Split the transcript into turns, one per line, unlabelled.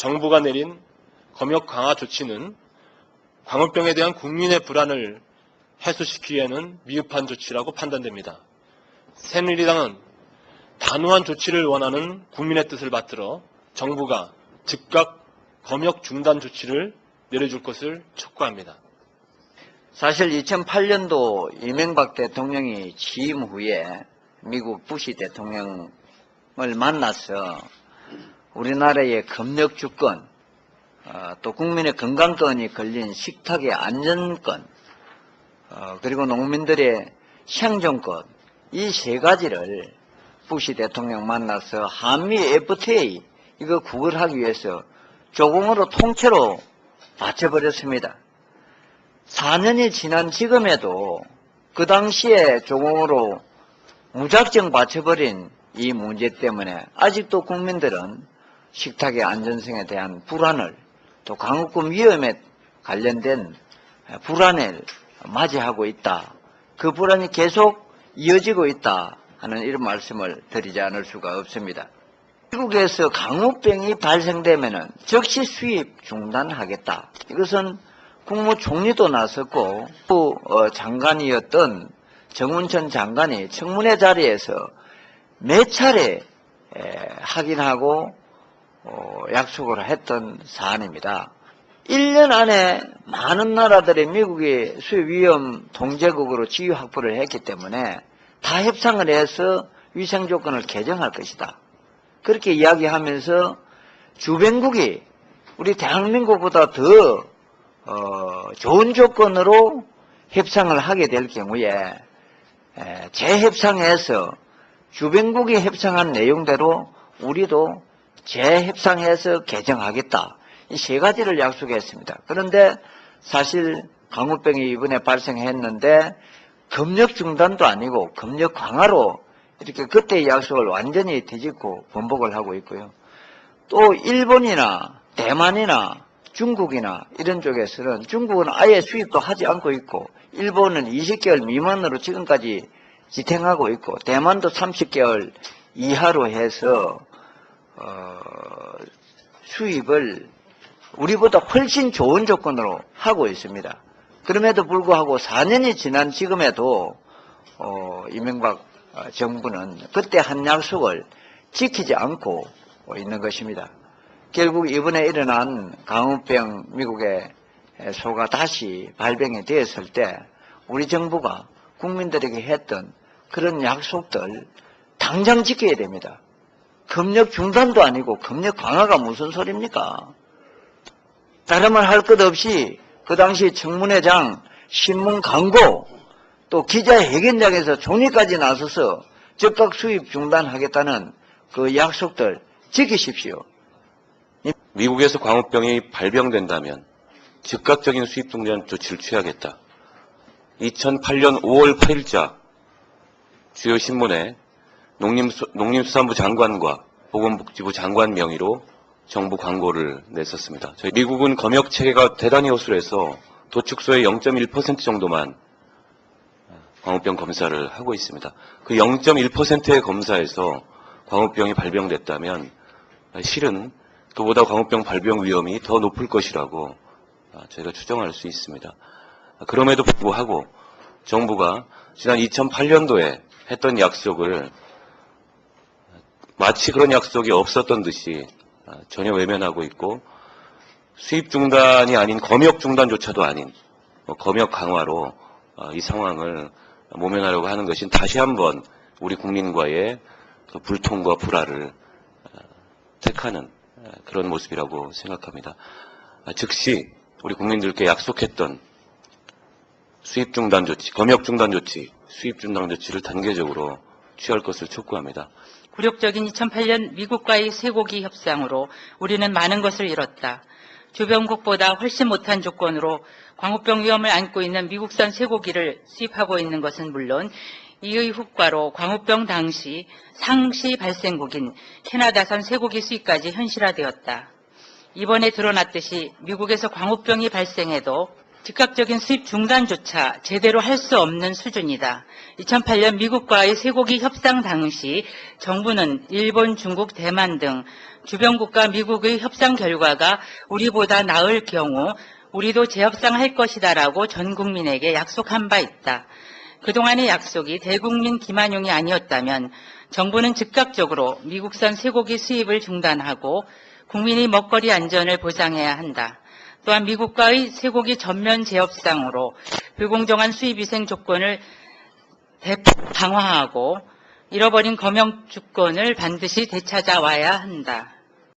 정부가 내린 검역 강화 조치는 광우병에 대한 국민의 불안을 해소시키기에는 미흡한 조치라고 판단됩니다. 새누리당은 단호한 조치를 원하는 국민의 뜻을 받들어 정부가 즉각 검역 중단 조치를 내려줄 것을 촉구합니다.
사실 2008년도 이명박 대통령이 취임 후에 미국 부시 대통령을 만나서 우리나라의 검역 주권, 어, 또 국민의 건강권이 걸린 식탁의 안전권, 어, 그리고 농민들의 생존권, 이 세 가지를 부시 대통령 만나서 한미 FTA 이거 구걸하기 위해서 조공으로 통째로 받쳐버렸습니다. 4년이 지난 지금에도 그 당시에 조공으로 무작정 받쳐버린 이 문제 때문에 아직도 국민들은 식탁의 안전성에 대한 불안을 또 강우권 위험에 관련된 불안을 맞이하고 있다. 그 불안이 계속 이어지고 있다 하는 이런 말씀을 드리지 않을 수가 없습니다. 미국에서 강우병이 발생되면 즉시 수입 중단하겠다. 이것은 국무총리도 나섰고 부 어, 장관이었던 정운천 장관이 청문회 자리에서 몇 차례 에, 확인하고 어, 약속을 했던 사안입니다. 1년 안에 많은 나라들이 미국의 수입 위험 통제국으로 지위 확보를 했기 때문에 다 협상을 해서 위생 조건을 개정할 것이다. 그렇게 이야기하면서 주변국이 우리 대한민국보다 더 어, 좋은 조건으로 협상을 하게 될 경우에 에, 재협상에서 주변국이 협상한 내용대로 우리도 재협상해서 개정하겠다. 이 세 가지를 약속했습니다. 그런데 사실 강우병이 이번에 발생했는데 검역 중단도 아니고 검역 강화로 이렇게 그때의 약속을 완전히 뒤집고 번복을 하고 있고요. 또 일본이나 대만이나 중국이나 이런 쪽에서는 중국은 아예 수입도 하지 않고 있고 일본은 20개월 미만으로 지금까지 지탱하고 있고 대만도 30개월 이하로 해서 어, 수입을 우리보다 훨씬 좋은 조건으로 하고 있습니다. 그럼에도 불구하고 4년이 지난 지금에도 어, 이명박 정부는 그때 한 약속을 지키지 않고 있는 것입니다. 결국 이번에 일어난 강우병 미국의 소가 다시 발병이 되었을 때 우리 정부가 국민들에게 했던 그런 약속들 당장 지켜야 됩니다. 검역 중단도 아니고 검역 강화가 무슨 소리입니까? 다른 말 할 것 없이 그 당시 청문회장, 신문 광고, 또 기자회견장에서 종이까지 나서서 즉각 수입 중단하겠다는 그 약속들 지키십시오.
미국에서 광우병이 발병된다면 즉각적인 수입 중단 조치를 취하겠다. 2008년 5월 8일자 주요 신문에 농림수, 농림 수산부 장관과 보건복지부 장관 명의로 정부 광고를 냈었습니다. 저희 미국은 검역 체계가 대단히 호술해서 도축소의 0.1% 정도만 광우병 검사를 하고 있습니다. 그 0.1%의 검사에서 광우병이 발병됐다면 실은 그보다 광우병 발병 위험이 더 높을 것이라고 저희가 추정할 수 있습니다. 그럼에도 불구하고 정부가 지난 2008년도에 했던 약속을 마치 그런 약속이 없었던 듯이 전혀 외면하고 있고 수입 중단이 아닌 검역 중단조차도 아닌 뭐 검역 강화로 이 상황을 모면하려고 하는 것은 다시 한번 우리 국민과의 그 불통과 불화를 택하는 그런 모습이라고 생각합니다. 즉시 우리 국민들께 약속했던 수입 중단 조치, 검역 중단 조치, 수입 중단 조치를 단계적으로 취할 것을 촉구합니다.
굴욕적인 2008년 미국과의 쇠고기 협상으로 우리는 많은 것을 잃었다. 주변국보다 훨씬 못한 조건으로 광우병 위험을 안고 있는 미국산 쇠고기를 수입하고 있는 것은 물론 이의 후과로 광우병 당시 상시 발생국인 캐나다산 쇠고기 수입까지 현실화되었다. 이번에 드러났듯이 미국에서 광우병이 발생해도 즉각적인 수입 중단조차 제대로 할 수 없는 수준이다. 2008년 미국과의 쇠고기 협상 당시 정부는 일본, 중국, 대만 등 주변국과 미국의 협상 결과가 우리보다 나을 경우 우리도 재협상할 것이다라고 전 국민에게 약속한 바 있다. 그동안의 약속이 대국민 기만용이 아니었다면 정부는 즉각적으로 미국산 쇠고기 수입을 중단하고 국민의 먹거리 안전을 보장해야 한다. 또한 미국과의 쇠고기 전면 재협상으로 불공정한 수입위생 조건을 대폭 강화하고 잃어버린 검역 주권을 반드시 되찾아와야 한다.